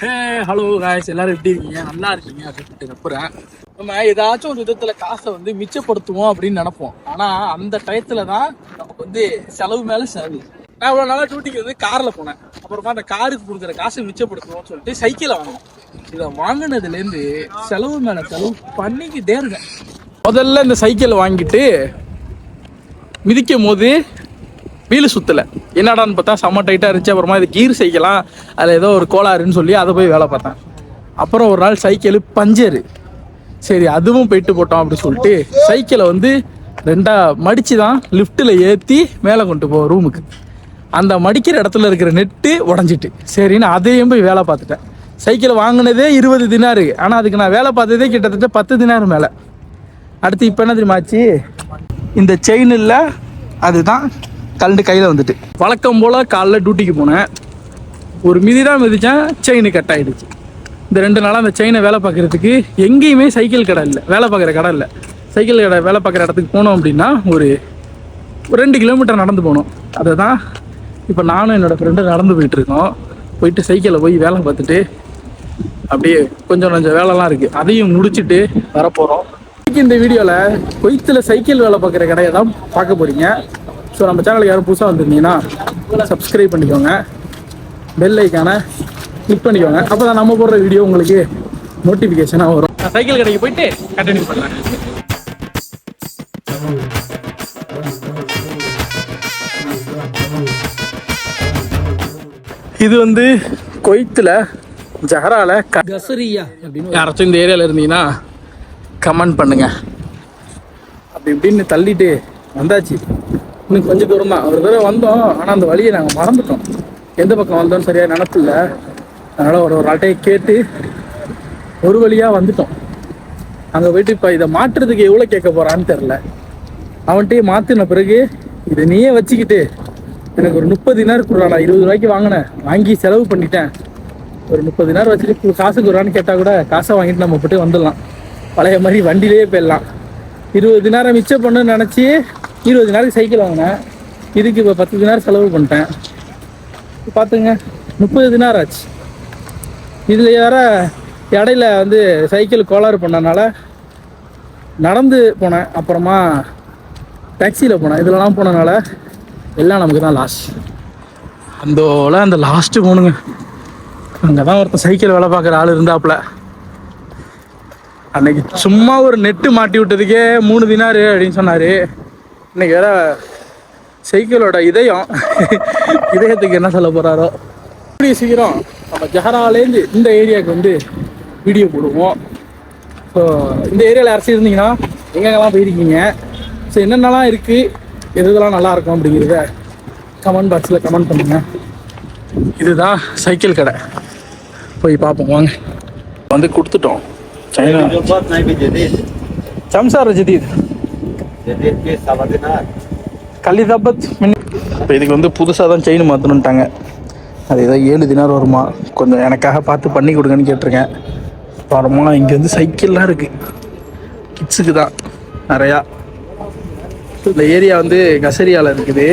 Hey hello guys எல்லாரும் எப்படி இருக்கீங்க? நல்லா இருக்கீங்க அப்படின்னு நம்புறேன். நம்ம ஏதாச்சும் ஒரு விதத்துல காசை வந்து மிச்சப்படுத்துவோம் அப்படின்னு நினைப்போம். ஆனா அந்த டயத்துல தான் நமக்கு வந்து செலவு மேல செலவு. நான் இவ்வளவு நாளாக டியூட்டிக்கு வந்து கார்ல போனேன். அப்புறமா அந்த காருக்கு கொடுக்குற காசை மிச்சப்படுத்துவோம்னு சொல்லிட்டு சைக்கிளை வாங்கினோம் இதை வாங்கினதுல இருந்து செலவு மேல செலவு பண்ணிக்கிட்டே இருக்கேன். முதல்ல இந்த சைக்கிள் வாங்கிட்டு மிதிக்கும் போது வீல் சுத்தலை. என்னடான்னு பார்த்தா செம்ம டைட்டாக இருந்துச்சு. அப்புறமா இது கீர் சைக்கிளாம் அதில் ஏதோ ஒரு கோளாறுன்னு சொல்லி அதை போய் வேலை பார்த்தேன். அப்புறம் ஒரு நாள் சைக்கிள் பஞ்சரு. சரி அதுவும் போயிட்டு போட்டோம் அப்படின்னு சொல்லிட்டு சைக்கிளை வந்து ரெண்டா மடித்து தான் லிஃப்ட்டில் ஏற்றி மேலே கொண்டு போவோம் ரூமுக்கு அந்த மடிக்கிற இடத்துல இருக்கிற நெட்டு உடஞ்சிட்டு. சரின்னு அதையும் போய் வேலை பார்த்துட்டேன். சைக்கிள் வாங்கினதே இருபது தினாரு. ஆனால் அதுக்கு நான் வேலை பார்த்ததே கிட்டத்தட்ட பத்து தினாரு மேலே. அடுத்து இப்போ என்ன தெரியுமாச்சு இந்த செயின் இல்லை அதுதான் கலண்டு கையில் வந்துட்டு. வழக்கம் போல் காலைல டியூட்டிக்கு போனேன். ஒரு மிதி தான் மிதித்தேன் செயின் கட் ஆகிடுச்சு இந்த ரெண்டு நாளாக அந்த செயினை வேலை பார்க்குறதுக்கு எங்கேயுமே சைக்கிள் கடை இல்லை. வேலை பார்க்குற கடை இல்லை. சைக்கிள் கடை வேலை பார்க்குற இடத்துக்கு போனோம் அப்படின்னா ஒரு ஒரு ரெண்டு கிலோமீட்டர் நடந்து போனோம். அதை தான் இப்போ நானும் என்னோடய ஃப்ரெண்டு நடந்து போயிட்டுருக்கோம் போயிட்டு சைக்கிளில் போய் வேலை பார்த்துட்டு அப்படியே கொஞ்சம் கொஞ்சம் வேலைலாம் இருக்குது அதையும் முடிச்சுட்டு வரப்போகிறோம் இன்னைக்கு இந்த வீடியோவில் கொய்த்தில் சைக்கிள் வேலை பார்க்குற கடையை தான் பார்க்க போகிறீங்க ஸோ நம்ம சேனலுக்கு யாரும் புதுசாக வந்திருந்தீங்கன்னா சப்ஸ்கிரைப் பண்ணிக்கோங்க. பெல் ஐக்கானை கிளிக் பண்ணிக்கோங்க. அப்போ தான் நம்ம போடுற வீடியோ உங்களுக்கு நோட்டிஃபிகேஷனாக வரும். சைக்கிள் கடைக்கு போயிட்டு கண்டினியூ பண்ணுறேன் இது வந்து கொய்த்தில் ஜஹரால கசரியா அப்படின்னு யாராச்சும் இந்த ஏரியாவில் இருந்தீங்கன்னா கமெண்ட் பண்ணுங்க. அப்படி இப்படின்னு தள்ளிட்டு வந்தாச்சு. இன்னும் கொஞ்சம் தூரம் தான் ஒரு தடவை வந்தோம். ஆனால் அந்த வழியை நாங்கள் மறந்துட்டோம். எந்த பக்கம் வந்தோம்னு சரியாக நினப்பில்ல. அதனால் ஒரு ஒரு ஆட்டையை கேட்டு ஒரு வழியாக வந்துட்டோம். அங்கே போயிட்டு இப்போ இதை மாற்றுறதுக்கு எவ்வளோ கேட்க போகிறான்னு தெரில அவன்கிட்டயே மாற்றின பிறகு இதை நீயே வச்சுக்கிட்டு எனக்கு ஒரு முப்பது தினார் கொடுறாடா இருபது ரூபாய்க்கு வாங்கினேன். வாங்கி செலவு பண்ணிட்டேன். ஒரு முப்பது தினார் வச்சுட்டு காசு கொடுறான்னு கேட்டால் கூட காசை வாங்கிட்டு நம்ம போட்டு வந்துடலாம். பழைய மாதிரி வண்டியிலேயே போயிடலாம். இருபது தினாரம் மிச்சம் பண்ணுன்னு நினச்சி இருபது நாளைக்கு சைக்கிள் வாங்கினேன். இதுக்கு இப்போ பத்து தினார் செலவு பண்ணிட்டேன். பார்த்துங்க முப்பது தினார் ஆச்சு. இதில் வேற இடையில வந்து சைக்கிள் கோளாறு பண்ணனால நடந்து போனேன். அப்புறமா டாக்ஸியில் போனேன். இதெல்லாம் போனனால எல்லாம் நமக்கு தான் லாஸ் அந்தோல அந்த லாஸ்ட்டு போகணுங்க அங்கே தான் ஒருத்தன் சைக்கிள் வேலை பார்க்குற ஆள் இருந்தாப்புல. அன்னைக்கு சும்மா ஒரு நெட்டு மாட்டி விட்டதுக்கே மூணு தினாரு அப்படின்னு சொன்னார். இன்னைக்கு வேற சைக்கிளோட இதயம் இதயத்துக்கு என்ன சொல்ல போறாரோ. கூடிய சீக்கிரம் நம்ம ஜஹராலேருந்து இந்த ஏரியாவுக்கு வந்து வீடியோ போடுவோம். ஸோ இந்த ஏரியாவில் அரசு இருந்தீங்கன்னா எங்கெங்கெல்லாம் போயிருக்கீங்க? ஸோ என்னென்னலாம் இருக்குது எது இதெல்லாம் நல்லா இருக்கும் அப்படிங்கிறத கமெண்ட் பாக்ஸில் கமெண்ட் பண்ணுங்கள் இதுதான் சைக்கிள் கடை. போய் பார்ப்போம் வாங்க. வந்து கொடுத்துட்டோம். சைனா. சம்சார ஜதீத் கலிதாபத் இப்போ இதுக்கு வந்து புதுசாக தான் செயின் மாற்றணுன்ட்டாங்க அது ஏதோ ஏழு தினார் வருமா? கொஞ்சம் எனக்காக பார்த்து பண்ணி கொடுங்கன்னு கேட்டிருக்கேன். அப்புறமா இங்கே வந்து சைக்கிள்லாம் இருக்குது கிட்ஸுக்கு தான் நிறையா. இந்த ஏரியா வந்து கசரியாவில் இருக்குது.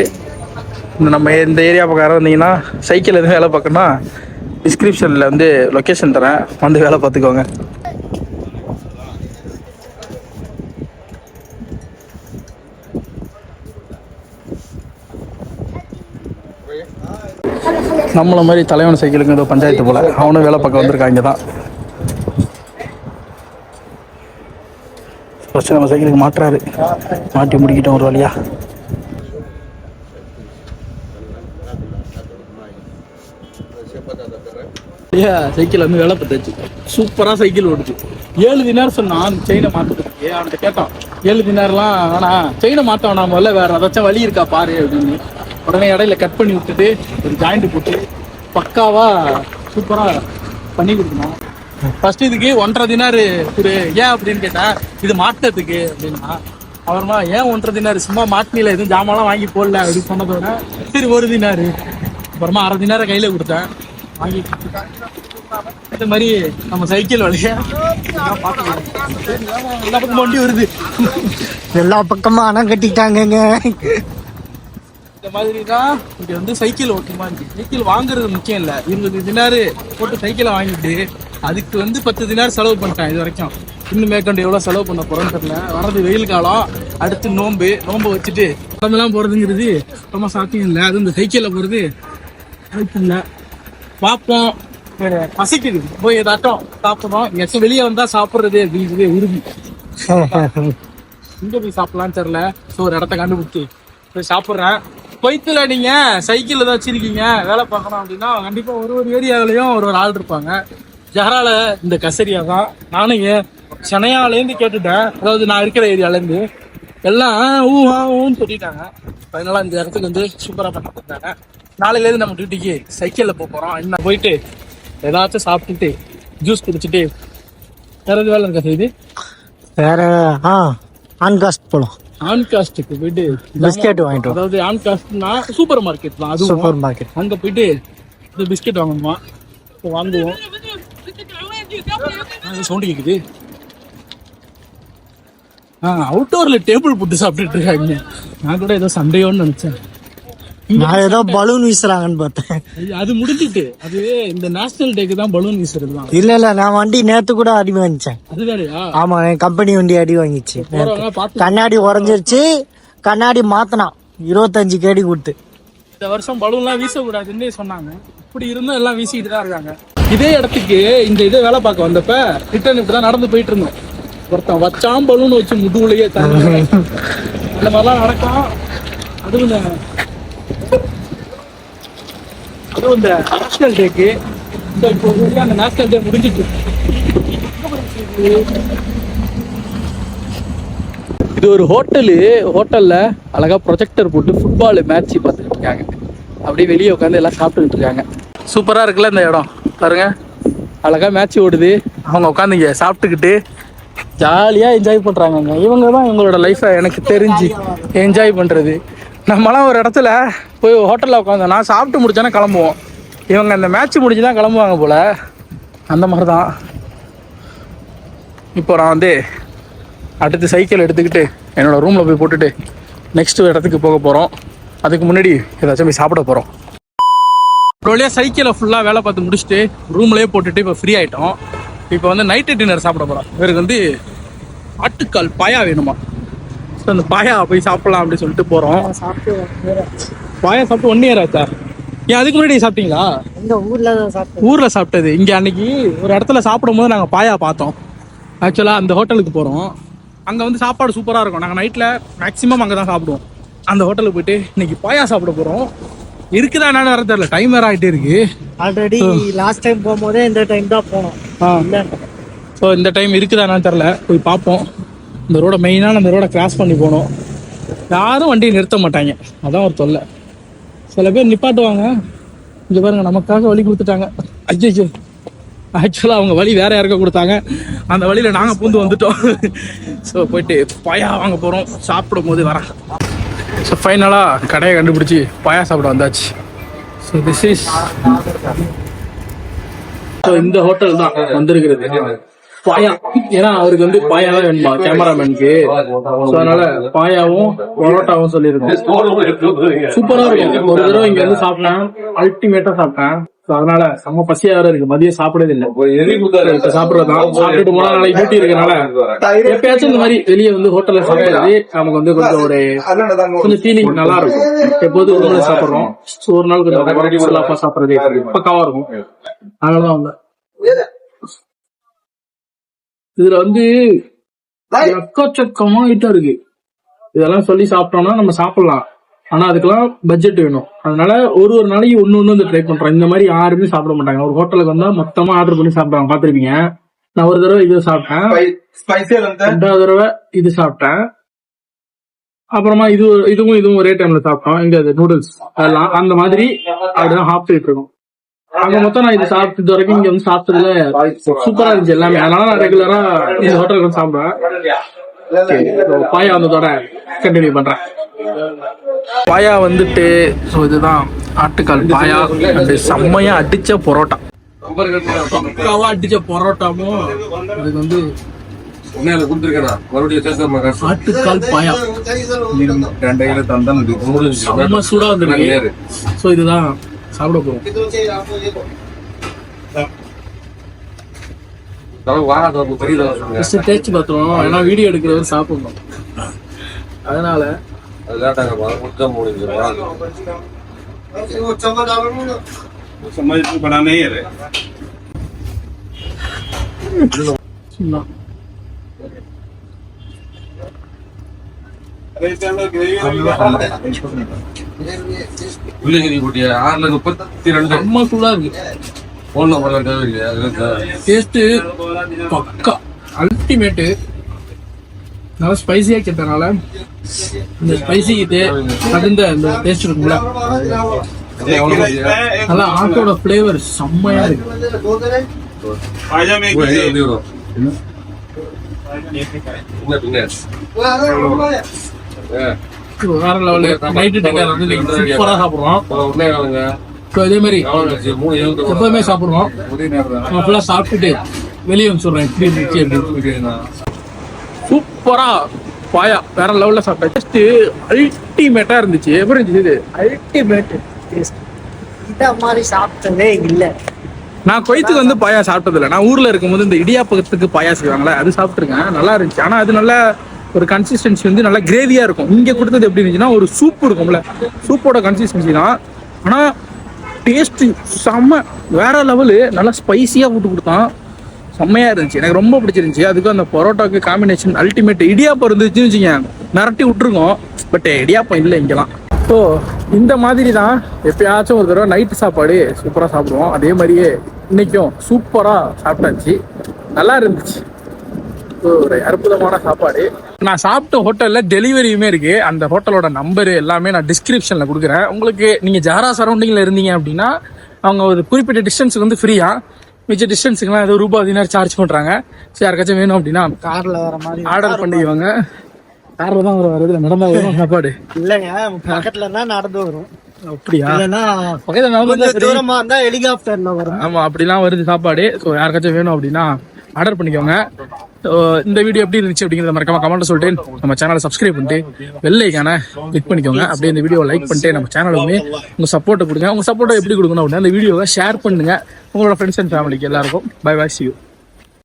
இந்த நம்ம இந்த ஏரியா பக்கம் யாராவது வந்தீங்கன்னா சைக்கிள் எதுவும் வேலை பார்க்கணும்னா டிஸ்கிரிப்ஷனில் வந்து லொக்கேஷன் தரேன். வந்து வேலை பார்த்துக்கோங்க. நம்மளை மாதிரி தலைவன் சைக்கிளுக்கு ஏதோ பஞ்சாயத்து போல. அவனும் வேலை பக்கம் வந்திருக்காங்க தான். ஃபஸ்ட்டு நம்ம சைக்கிளுக்கு மாட்டுறாரு. மாட்டி முடிக்கிட்டோம் ஒரு வழியா. ஐயா சைக்கிள் வந்து வேலை பார்த்தாச்சு. சூப்பராக சைக்கிள் ஓடுச்சு. ஏழு தினார் சொன்னான் செயினை மாற்றுறதுக்கு அவன்கிட்ட கேட்டான். ஏழு தினார்லாம் ஆனால் செயினை மாற்ற வேணாம் முதல்ல வேற ஏதாச்சும் வழி இருக்கா பாரு அப்படின்னு. உடனே இடையில கட் பண்ணி விட்டுட்டு ஒரு ஜாயிண்ட் போட்டு பக்காவா சூப்பராக பண்ணி கொடுக்கணும். ஃபர்ஸ்ட் இதுக்கு ஒன்றரை தினார் ஒரு ஏன் அப்படின்னு கேட்டேன் இது மாட்டத்துக்கு அப்படின்னா அப்புறமா ஏன் ஒன்றரை தினார்? சும்மா மாட்டினில எதுவும் ஜாமான்லாம் வாங்கி போடல அப்படின்னு சொன்னதோட சரி ஒரு தினார். அப்புறமா அரை தினாரை கையில கொடுத்தேன். வாங்கி இந்த மாதிரி நம்ம சைக்கிள் வழியா எல்லா பக்கம் வண்டி வருது. எல்லா பக்கமும் அணை கட்டிட்டாங்க இந்த மாதிரி தான் இங்க வந்து சைக்கிள் ஓட்டுமா? இருக்கு சைக்கிள் வாங்குறது முக்கியம் இல்ல. இருபது தினாரு போட்டு சைக்கிளை வாங்கிட்டு அதுக்கு வந்து பத்து தினார் செலவு பண்ணிட்டேன் இது வரைக்கும். இன்னும் மேற்கொண்டு எவ்வளவு செலவு பண்ண போறோம்னு தெரியல. வரது வெயில் காலம் அடுத்து நோம்பு நோம்பு வச்சுட்டு உடம்பெல்லாம் போறதுங்கிறது ரொம்ப சாத்தியம் இல்லை. அது இந்த சைக்கிள்ல போறது வாய்ப்பு இல்லை. பார்ப்போம். வேற பசிக்குது. போய் ஏதாட்டும் சாப்பிடுறோம் எங்கேயாச்சும் வெளியே வந்தா சாப்பிடுறது அப்படிங்கிறது உறுதி. எங்க போய் சாப்பிடலாம்னு தெரியல. ஸோ ஒரு இடத்த கண்டுபிடிச்சி. போய் சாப்பிட்றேன். கொய்த்துல நீங்க சைக்கிள் ஏதாவது வச்சிருக்கீங்க வேலை பார்க்கணும் அப்படின்னா கண்டிப்பா ஒரு ஒரு ஏரியாவிலையும் ஒரு ஒரு ஆள் இருப்பாங்க. ஜஹரால இந்த கசரியா தான். நானும் சென்னையாலேருந்து கேட்டுட்டேன். அதாவது நான் இருக்கிற ஏரியாலேருந்து எல்லாம் ஊஹா ஊ ஊன்னு சொல்லிட்டாங்க. அதனால இந்த இடத்துக்கு வந்து சூப்பராக பண்ணி கொடுத்தாங்க நாளையிலேருந்து நம்ம டியூட்டிக்கு சைக்கிளில் போக போகிறோம் என்ன போயிட்டு ஏதாச்சும் சாப்பிட்டுட்டு ஜூஸ் குடிச்சிட்டு வேற எது வேலை இருக்கா செய்து வேற ஆ ஆன்காஸ்ட் போலாம் ஆன் காஸ்ட்டுக்கு போயிட்டு பிஸ்கெட் வாங்கிட்டு அதாவது ஆன் காஸ்ட்னா சூப்பர் மார்க்கெட் தான் அது சூப்பர் மார்க்கெட் அங்க போயிட்டு இந்த பிஸ்கெட் வாங்கணுமா? வாங்குவோம். சவுண்ட் கேக்குது. ஆ அவுட்டோர்ல டேபிள் போட்டு சாப்பிட்டுட்டு இருக்காங்க. நான் கூட ஏதோ சண்டையோன்னு நினைச்சேன். நான் ஏதோ பலூன் வீசுறாங்கன்னு பார்த்தேன். அது முடிஞ்சிட்டு. அது இந்த நேஷனல் டேக்கு தான் பலூன் வீசுறது தான் இல்ல இல்ல நான் வண்டி நேத்து கூட அடி வாங்கிச்சேன். அது வேறையா? ஆமா என் கம்பெனி வண்டி அடி வாங்கிச்சு கண்ணாடி உடஞ்சிருச்சு கண்ணாடி மாத்தினான். இருபத்தஞ்சு கேடி கொடுத்து. இந்த வருஷம் பலூன்லாம் வீசக்கூடாதுன்னு சொன்னாங்க. இப்படி இருந்தும் எல்லாம் வீசிக்கிட்டு தான் இருக்காங்க. இதே இடத்துக்கு இந்த இதை வேலை பார்க்க வந்தப்ப ரிட்டர்ன் இப்படி தான் நடந்து போயிட்டு இருந்தோம். ஒருத்தன் வச்சாம் பலூன் வச்சு முதுகுலையே இந்த மாதிரிலாம் நடக்கும். அதுவும் அதுவும் இந்த நேஷனல் டேக்கு இந்த இப்போ அந்த நேஷனல் டே முடிஞ்சிட்டு. இது ஒரு ஹோட்டலு. ஹோட்டல்ல அழகா ப்ரொஜெக்டர் போட்டு ஃபுட்பால் மேட்ச் பார்த்துட்டு இருக்காங்க. அப்படியே வெளியே உட்காந்து எல்லாம் சாப்பிட்டுக்கிட்டு இருக்காங்க. சூப்பரா இருக்குல்ல இந்த இடம். பாருங்க. அழகா மேட்ச் ஓடுது. அவங்க உட்காந்து இங்க சாப்பிட்டுக்கிட்டு ஜாலியா என்ஜாய் பண்றாங்க இவங்க தான் இவங்களோட லைஃப்பை எனக்கு தெரிஞ்சு என்ஜாய் பண்றது. நம்மளாம் ஒரு இடத்துல போய் ஹோட்டலில் உட்காந்தோம்னா சாப்பிட்டு முடிச்சோன்னா கிளம்புவோம். இவங்க அந்த மேட்ச் முடிஞ்சு தான் கிளம்புவாங்க போல். அந்த மாதிரி தான் இப்போ நான் வந்து அடுத்து சைக்கிள் எடுத்துக்கிட்டு என்னோடய ரூமில் போய் போட்டுட்டு நெக்ஸ்ட்டு இடத்துக்கு போக போகிறோம் அதுக்கு முன்னாடி ஏதாச்சும் போய் சாப்பிட போகிறோம் வழியாக சைக்கிளை ஃபுல்லாக வேலை பார்த்து முடிச்சுட்டு ரூம்லேயே போட்டுட்டு இப்போ ஃப்ரீ ஆகிட்டோம் இப்போ வந்து நைட்டு டின்னர் சாப்பிட போகிறோம் இவருக்கு வந்து ஆட்டுக்கால் பாயா வேணுமா? ஸோ அந்த பாயா போய் சாப்பிடலாம் அப்படின்னு சொல்லிட்டு போகிறோம் பாயா சாப்பிட்டு ஒன் இயர் ஆச்சா ஏன் அதுக்கு முன்னாடி சாப்பிட்டீங்களா? எங்க ஊர்ல தான் சாப்பிட்டேன் ஊர்ல சாப்பிட்டது. இங்க அன்னைக்கு ஒரு இடத்துல சாப்பிடும் போது நாங்க பாயா பார்த்தோம். ஆக்சுவலா அந்த ஹோட்டலுக்கு போறோம். அங்க வந்து சாப்பாடு சூப்பரா இருக்கும். நாங்க நைட்ல மேக்ஸிமம் அங்க தான் சாப்பிடுவோம். அந்த ஹோட்டலுக்கு போயிட்டு இன்னைக்கு பாயா சாப்பிட போறோம். இருக்குதா என்னன்னு வர தெரியல. டைம் வேற ஆயிட்டே இருக்கு. ஆல்ரெடி லாஸ்ட் டைம் போகும்போதே இந்த டைம் தான் போனோம். ஸோ இந்த டைம் இருக்குதா என்னன்னு தெரில போய் பார்ப்போம். இந்த ரோடை மெயினான அந்த ரோடை கிராஸ் பண்ணி போனோம் யாரும் வண்டியை நிறுத்த மாட்டாங்க. அதான் ஒரு தொல்லை. சில பேர் நிப்பாட்டுவாங்க. இங்கே பாருங்க நமக்காக வழி கொடுத்துட்டாங்க. ஐயோ ஆக்சுவலாக அவங்க வழி வேற யாருக்கோ கொடுத்தாங்க. அந்த வழியில் நாங்கள் பூந்து வந்துட்டோம். ஸோ போயிட்டு பாயா வாங்க போகிறோம் சாப்பிடும் போது வரேன் ஸோ ஃபைனலாக கடையை கண்டுபிடிச்சி பாயா சாப்பிட வந்தாச்சு. ஸோ திஸ் இஸ் ஸோ இந்த ஹோட்டல் தான் வந்திருக்கிறது. பாயா. ஏன்னா அவருக்கு வந்து பாயா தான் வேணுமா கேமராமேனுக்கு. ஸோ அதனால பாயாவும் பரோட்டாவும் சொல்லியிருக்கோம். சூப்பரா இருக்கும். ஒரு தடவை இங்க வந்து சாப்பிட்டேன். அல்டிமேட்டா சாப்பிட்டேன். ஸோ அதனால செம்ம பசியா வேற இருக்கு. மதியம் சாப்பிடவே இல்லை. சாப்பிடுறதுதான். சாப்பிட்டுட்டு போனா நாளைக்கு டியூட்டி இருக்கனால எப்பயாச்சும் இந்த மாதிரி வெளியே வந்து ஹோட்டல்ல சாப்பிடுறது நமக்கு வந்து கொஞ்சம் ஒரு கொஞ்சம் ஃபீலிங் நல்லா இருக்கும். எப்போதும் ஒரு நாள் சாப்பிடுறோம். ஒரு நாள் கொஞ்சம் சாப்பிடுறது பக்காவா இருக்கும். அதனாலதான் வந்தேன். இதுல வந்து எக்கச்சக்கமா ஐட்டம் இருக்கு. இதெல்லாம் சொல்லி சாப்பிட்டோம்னா நம்ம சாப்பிடலாம். ஆனா அதுக்கெல்லாம் பட்ஜெட் வேணும். அதனால ஒரு ஒரு நாளைக்கு ஒண்ணு ஒண்ணு வந்து ட்ரை பண்றோம். இந்த மாதிரி யாருமே சாப்பிட மாட்டாங்க. ஒரு ஹோட்டலுக்கு வந்தா மொத்தமா ஆர்டர் பண்ணி சாப்பிடுவாங்க. பாத்திருப்பீங்க நான் ஒரு தடவை இது சாப்பிட்டேன். ரெண்டாவது தடவை இது சாப்பிட்டேன். அப்புறமா இது இதுவும் இதுவும் ஒரே டைம்ல சாப்பிட்டோம். இங்க அது நூடுல்ஸ் அதெல்லாம் அந்த மாதிரி அப்படிதான் சாப்பிட்டுட்டு இருக்கோம். அங்க மொத்தம் நான் இது சாப்பிட்டு இது வரைக்கும் இங்க வந்து சாப்பிட்டதுல சூப்பரா இருந்துச்சு எல்லாமே. அதனால நான் ரெகுலரா இந்த ஹோட்டலுக்கு வந்து சாப்பிடுவேன். பாயா வந்ததோட கண்டினியூ பண்றேன். பாயா வந்துட்டு ஸோ இதுதான் ஆட்டுக்கால் பாயா. and செம்மையா அடிச்ச பரோட்டா. பக்காவா அடிச்ச பரோட்டாவும் அதுக்கு வந்து உன்னையில கொடுத்துருக்கேன் மறுபடியும் சேர்த்து காசு ஆட்டுக்கால் பாயா. ரெண்டு கிலோ தந்தான் சூடா வந்துருக்கு. ஸோ இதுதான். சாப்பிட ஃபர்ஸ்ட் டேஸ்ட் பார்த்தோம் ஏன்னா வீடியோ எடுக்கிறவர் சாப்பிடணும். அதனால அது உள்ளகிரி உள்ளகிரிக்குட்டியா ஆறுல முப்பத்தி ரெண்டு. நம்ம சூடா இருக்கு. போன டேஸ்ட்டு பக்கா. அல்டிமேட்டு நல்லா ஸ்பைசியாக கேட்டனால இந்த ஸ்பைசி இது தகுந்த அந்த டேஸ்ட் இருக்கும்ல. நல்லா ஆட்டோட ஃப்ளேவர் செம்மையா இருக்கு. வேற லெவலு நைட்டு டின்னர் வந்து சூப்பரா சாப்பிடுறோம். ஸோ இதே மாதிரி எப்பவுமே சாப்பிடுவோம் நம்ம ஃபுல்லாக சாப்பிட்டுட்டு வெளியே வந்து சொல்றேன். எப்படி இருந்துச்சு அப்படின்னு சூப்பரா பாயா. வேற லெவல்ல சாப்பிட்டேன். ஜஸ்ட் அல்டிமேட்டா இருந்துச்சு. எப்படி இருந்துச்சு இது? அல்டிமேட் டேஸ்ட் இந்த மாதிரி சாப்பிட்டதே இல்லை. நான் கொய்த்துக்கு வந்து பாயா சாப்பிட்டதில்ல. நான் ஊர்ல இருக்கும்போது இந்த இடியாப்பத்துக்கு பாயா செய்வாங்களே அது சாப்பிட்டுருக்கேன். நல்லா இருந்துச்சு. ஆனா அது நல்ல ஒரு கன்சிஸ்டன்சி வந்து நல்லா கிரேவியா இருக்கும். இங்க கொடுத்தது எப்படி இருந்துச்சுன்னா ஒரு சூப் இருக்கும்ல. சூப்போட கன்சிஸ்டன்சி தான். ஆனா டேஸ்ட் செம்ம வேற லெவலு நல்லா ஸ்பைசியா போட்டு கொடுத்தான். செம்மையா இருந்துச்சு. எனக்கு ரொம்ப பிடிச்சிருந்துச்சு. அதுக்கு அந்த பரோட்டாக்கு காம்பினேஷன் அல்டிமேட் இடியாப்பம் இருந்துச்சுன்னு வச்சுங்க மிரட்டி விட்டுருக்கோம். பட் இடியாப்பம் இல்லை இங்கெல்லாம். ஸோ இந்த மாதிரி தான் எப்பயாச்சும் ஒரு தடவை நைட்டு சாப்பாடு சூப்பராக சாப்பிடுவோம். அதே மாதிரியே இன்னைக்கும் சூப்பராக சாப்பிட்டாச்சு. நல்லா இருந்துச்சு. ஒரு அற்புதமான சாப்பாடு. நான் சாப்பிட்ட ஹோட்டலில் டெலிவரியுமே இருக்கு. அந்த ஹோட்டலோட நம்பர் எல்லாமே நான் டிஸ்கிரிப்ஷனில் கொடுக்குறேன். உங்களுக்கு நீங்கள் ஜாரா சரௌண்டிங்கில் இருந்தீங்க அப்படின்னா அவங்க ஒரு குறிப்பிட்ட டிஸ்டன்ஸுக்கு வந்து ஃப்ரீயா மிச்ச டிஸ்டன்ஸுக்குலாம் ஏதோ ரூபாய் அதினார் சார்ஜ் பண்ணுறாங்க சரி யாருக்காச்சும் வேணும் அப்படின்னா கார்ல வர மாதிரி ஆர்டர் பண்ணிக்குவாங்க காரில் தான் வருது நடந்தா வரும் சாப்பாடு. இல்லைங்க பக்கத்துல இருந்தா நடந்து வரும். அப்படியா? இல்லைன்னா பக்கத்தில் தூரமா இருந்தா ஹெலிகாப்டர்ல வரும். ஆமா அப்படிலாம் வருது சாப்பாடு. ஸோ யாருக்காச்சும் வேணும் அப்படின்னா ஆர்டர் பண்ணிக்கோங்க. இந்த வீடியோ எப்படி இருந்துச்சு அப்படிங்கிறத மறக்காம கமெண்ட் சொல்லிட்டு நம்ம சேனலை சப்ஸ்கிரைப் பண்ணிட்டு வெள்ளைக்கான கிளிக் பண்ணிக்கோங்க. அப்படியே இந்த வீடியோ லைக் பண்ணிட்டு நம்ம சேனலுமே உங்க சப்போர்ட்டை கொடுங்க. உங்க சப்போர்ட்டை எப்படி கொடுக்கணும் அப்படின்னா இந்த வீடியோவை ஷேர் பண்ணுங்க. உங்களோட ஃப்ரெண்ட்ஸ் அண்ட் ஃபேமிலிக்கு எல்லாருக்கும். Bye bye C you